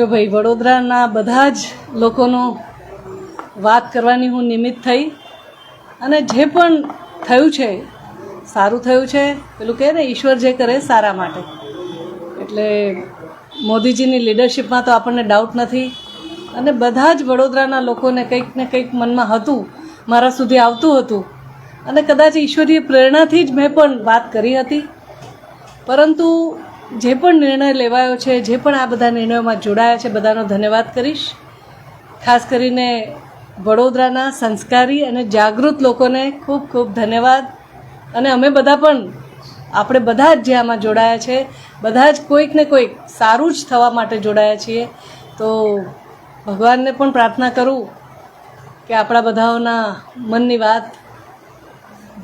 જો ભાઈ વડોદરાના બધા જ લોકોનો વાત કરવાની હું નિમિત્ત થઈ. અને જે પણ થયું છે, સારું થયું છે, પેલું કહે ને, ઈશ્વર જે કરે સારા માટે. એટલે મોદીજીની લીડરશિપમાં તો આપણને ડાઉટ નથી. અને બધા જ વડોદરાના લોકોને કંઈક ને કંઈક મનમાં હતું, મારા સુધી આવતું હતું. અને કદાચ ઈશ્વરીય પ્રેરણાથી જ મેં પણ વાત કરી હતી. પરંતુ જે પણ નિર્ણય લેવાયો છે, જે પણ આ બધા નિર્ણયોમાં જોડાયા છે, બધાનો ધન્યવાદ કરીશ. ખાસ કરીને વડોદરાના સંસ્કારી અને જાગૃત લોકોને ખૂબ ખૂબ ધન્યવાદ. અને અમે બધા પણ, આપણે બધા જ જે આમાં જોડાયા છે, બધા જ કોઈક ને કોઈક સારું જ થવા માટે જોડાયા છીએ. તો ભગવાનને પણ પ્રાર્થના કરું કે આપણા બધાઓના મનની વાત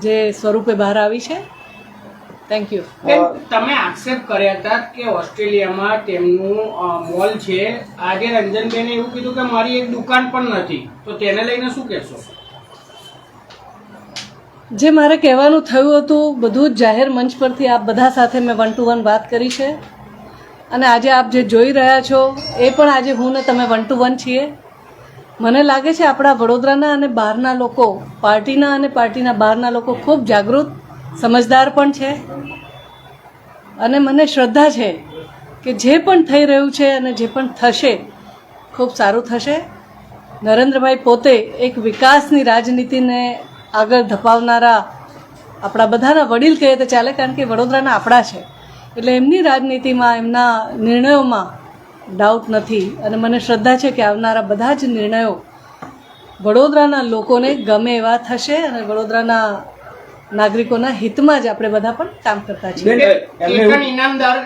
જે સ્વરૂપે બહાર આવી છે. થેન્ક યુ તમે આક્ષેપ કર્યા હતા કે ઓસ્ટ્રેલિયામાં તેમનું મોલ છે. આજે રંજનબેને એવું કીધું કે મારી એક દુકાન પણ નથી. તો તેને લઈને શું કહેશો? જે મારે કહેવાનું થયું હતું બધું જ જાહેર મંચ પરથી આપ બધા સાથે મેં વન ટુ વન વાત કરી છે. અને આજે આપ જે જોઈ રહ્યા છો એ પણ આજે હું ને તમે વન ટુ વન છીએ. મને લાગે છે આપણા વડોદરાના અને બહારના લોકો પાર્ટીના અને પાર્ટીના બહારના લોકો ખૂબ જાગૃત સમજદાર પણ છે અને મને શ્રદ્ધા છે કે જે પણ થઈ રહ્યું છે અને જે પણ થશે, ખૂબ સારું થશે. નરેન્દ્રભાઈ પોતે એક વિકાસની રાજનીતિને આગળ ધપાવનારા આપણા બધાના વડીલ કહીએ તો ચાલે, કારણ કે વડોદરાના આપણા છે. એટલે એમની રાજનીતિમાં, એમના નિર્ણયોમાં ડાઉટ નથી. અને મને શ્રદ્ધા છે કે આવનારા બધા જ નિર્ણયો વડોદરાના લોકોને ગમે એવા થશે અને વડોદરાના નાગરિકોના હિતમાં જ આપણે બધા પણ કામ કરતા છીએ ઇનામદાર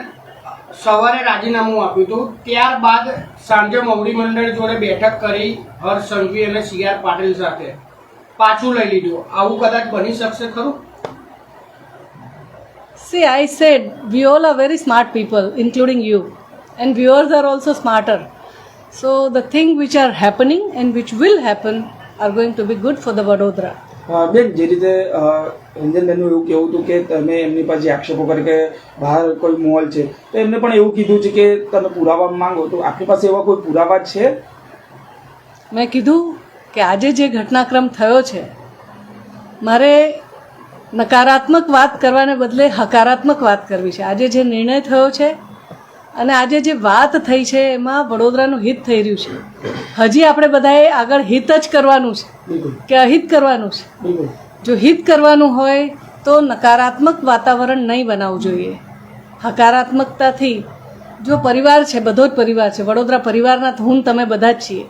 સવારે રાજીનામું આપ્યું હતું ત્યારબાદ સાંજે મોવડી મંડળ જોડે બેઠક કરી હર્ષ સંઘવી અને સી આર પાટીલ સાથે પાછું લઈ લીધું આવું કદાચ બની શકશે ખરું See, I said we all are very smart people, including you, and viewers are also smarter. So the thing which are happening and which will happen are going to be good for the Vadodara. બેન, જે રીતે રંજનબેનનું એવું કહેવું હતું કે તમે એમની પાસે આક્ષેપો કરે કે બહાર કોઈ મોલ છે, તો એમને પણ એવું કીધું છે કે તમે પુરાવા માંગો, તો આપણી પાસે એવા કોઈ પુરાવા છે? મેં કીધું કે આજે જે ઘટનાક્રમ થયો છે, મારે નકારાત્મક વાત કરવાને બદલે હકારાત્મક વાત કરવી છે. આજે જે નિર્ણય થયો છે અને આજે જે વાત થઈ છે એમાં વડોદરાનું હિત થઈ રહ્યું છે. હજી આપણે બધાએ આગળ હિત જ કરવાનું છે કે અહિત કરવાનું છે? જો હિત કરવાનું હોય તો નકારાત્મક વાતાવરણ નહીં બનાવવું જોઈએ. હકારાત્મકતાથી જો પરિવાર છે બધો જ પરિવાર છે વડોદરા પરિવારના હું તમે બધા જ છીએ.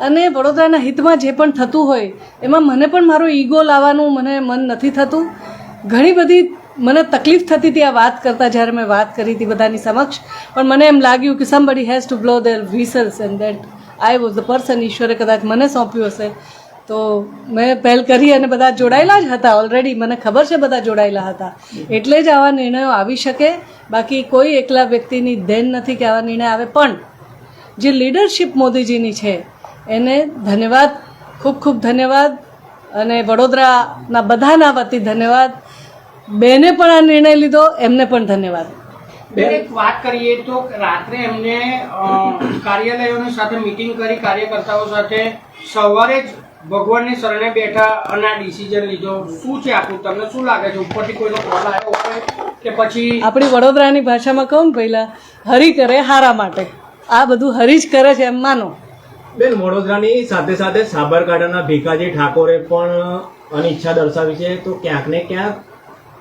અને વડોદરાના હિતમાં જે પણ થતું હોય એમાં મને પણ મારો ઈગો લાવવાનું મને મન નથી થતું. ઘણી બધી મને તકલીફ થતી હતી આ વાત કરતાં જ્યારે મેં વાત કરી હતી બધાની સમક્ષ, પણ મને એમ લાગ્યું કે somebody has to blow their whistles and that I was the person ઈશ્વરે કદાચ મને સોંપ્યું હશે. તો મેં પહેલ કરી અને બધા જોડાયેલા જ હતા ઓલરેડી મને ખબર છે બધા જોડાયેલા હતા. એટલે જ આવા નિર્ણયો આવી શકે. બાકી કોઈ એકલા વ્યક્તિની દેન નથી કે આવા નિર્ણય આવે. પણ જે લીડરશિપ મોદીજીની છે, એને ધન્યવાદ, ખૂબ ખૂબ ધન્યવાદ. અને વડોદરાના બધાના વતી ધન્યવાદ. બેને પણ આ નિર્ણય લીધો એમને પણ ધન્યવાદ. બેન એક વાત કરીએ તો રાત્રે એમને કાર્યાલયોની સાથે મીટિંગ કરી કાર્યકર્તાઓ સાથે સવારે જ ભગવાનની શરણે બેઠા અને આ ડિસિઝન લીધો. શું છે આપણું તમને શું લાગે છે? ઉપરથી કોઈનો કોલ આવ્યો હોય કે પછી આપણી વડોદરાની ભાષામાં કહું ને પહેલાં હરી કરે હારા માટે. આ બધું હરી જ કરે છે એમ માનો. બેન વડોદરાની સાથે સાથે સાબરકાંઠાના ભીખાજી ઠાકોરે પણ અનિચ્છા દર્શાવી છે. તો ક્યાંક ને ક્યાંક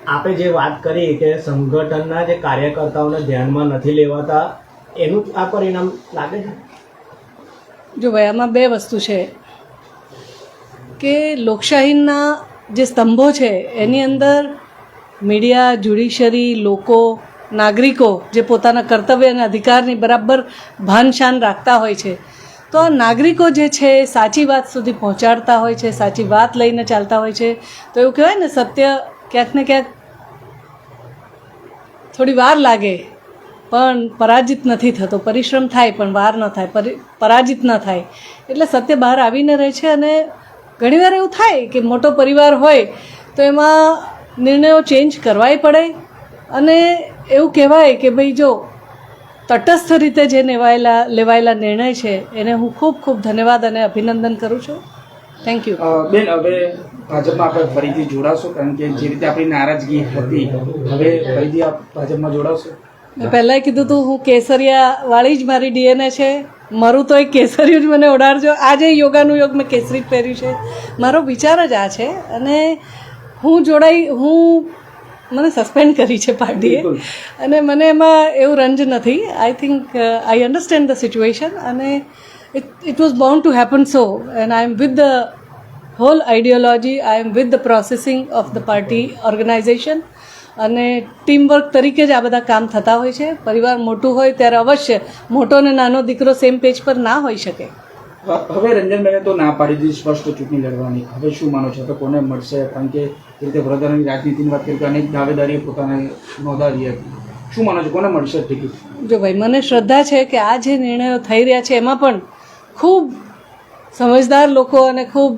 આપે જે વાત કરી કે સંગઠનના જે કાર્યકર્તાઓને ધ્યાનમાં નથી લેવાતા, એનું આ પરિણામ લાગે છે? જો ભાઈ, આમાં બે વસ્તુ છે. કે લોકશાહીના જે સ્તંભો છે, એની અંદર મીડિયા, જ્યુડિશરી, લોકો, નાગરિકો જે પોતાના કર્તવ્ય અને અધિકારની બરાબર ભાન શાન રાખતા હોય છે. તો આ નાગરિકો જે છે, એ સાચી વાત સુધી પહોંચાડતા હોય છે, સાચી વાત લઈને ચાલતા હોય છે. તો એવું કહેવાય ને, સત્ય ક્યાંક ને ક્યાંક થોડી વાર લાગે, પણ પરાજિત નથી થતો. પરિશ્રમ થાય, પણ વાર ન થાય. પરી, પરાજિત ન થાય. એટલે સત્ય બહાર આવીને રહે છે અને ઘણીવાર એવું થાય કે મોટો પરિવાર હોય, તો એમાં નિર્ણયો ચેન્જ કરવાય પડે. અને એવું કહેવાય કે ભાઈ જો, તટસ્થ રીતે જે લેવાયેલા લેવાયેલા નિર્ણય છે, એને હું ખૂબ ખૂબ ધન્યવાદ અને અભિનંદન કરું છું. થેન્ક યુ બેન હવે ભાજપમાં આપણે ફરીથી જોડાશો કારણ કે જે રીતે આપણી નારાજગી હતી હવે ફરીથી આપ ભાજપમાં જોડાશો? મેં પહેલાંય કીધું હતું હું કેસરિયા વાળી જ મારી ડીએનએ છે. મારું તો એક કેસરિયું જ મને ઓડાડજો આજે યોગાનું યોગ મેં કેસરી જ પહેર્યું છે. મારો વિચાર જ આ છે. અને હું જોડાઈ હું મને સસ્પેન્ડ કરી છે પાર્ટીએ. અને મને એમાં એવું રંજ નથી. I think I understand the situation અને it it was bound to happen so And I am with the whole ideology I am with the processing of the party organization અને ટીમવર્ક તરીકે જ આ બધા કામ થતા હોય છે. પરિવાર મોટું હોય ત્યારે અવશ્ય મોટો અને નાનો દીકરો સેમ પેજ પર ના હોઈ શકે. હવે રંજનબેને તો ના પાડી દીધી સ્પષ્ટ ચૂંટણી લડવાની. હવે શું માનો છો? તો કોને મળશે? કારણ કે જે રીતે વડોદરાની રાજનીતિની વાત કરી અનેક દાવેદારીએ પોતાને નોંધાવી હતી. શું માનો છો? કોને મળશે ટિકિટ? જો ભાઈ મને શ્રદ્ધા છે કે આ જે નિર્ણયો થઈ રહ્યા છે એમાં પણ ખૂબ સમજદાર લોકો અને ખૂબ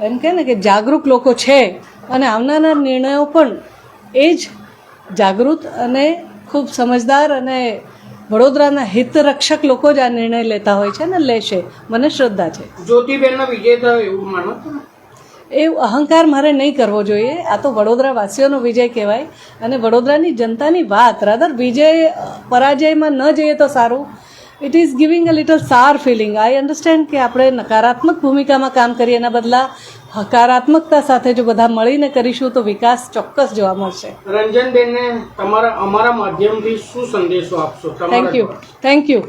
એમ કહે ને કે જાગૃત લોકો છે. અને આવનારા નિર્ણયો પણ એ જ જાગૃત અને ખૂબ સમજદાર અને વડોદરાના હિતરક્ષક લોકો જ આ નિર્ણય લેતા હોય છે અને લેશે. મને શ્રદ્ધા છે. જ્યોતિબેનનો વિજય થયો એવું માનો એ અહંકાર મારે નહીં કરવો જોઈએ. આ તો વડોદરા વાસીઓનો વિજય કહેવાય. અને વડોદરાની જનતાની વાત રાધર વિજય પરાજયમાં ન જઈએ તો સારું. It is giving a little sad feeling I understand કે આપણે નકારાત્મક ભૂમિકામાં કામ કરીએ એના બદલા હકારાત્મકતા સાથે જો બધા મળીને કરીશું તો વિકાસ ચોક્કસ જોવા મળશે. રંજનબેનને તમારા અમારા માધ્યમથી શું સંદેશો આપશો? Thank you thank you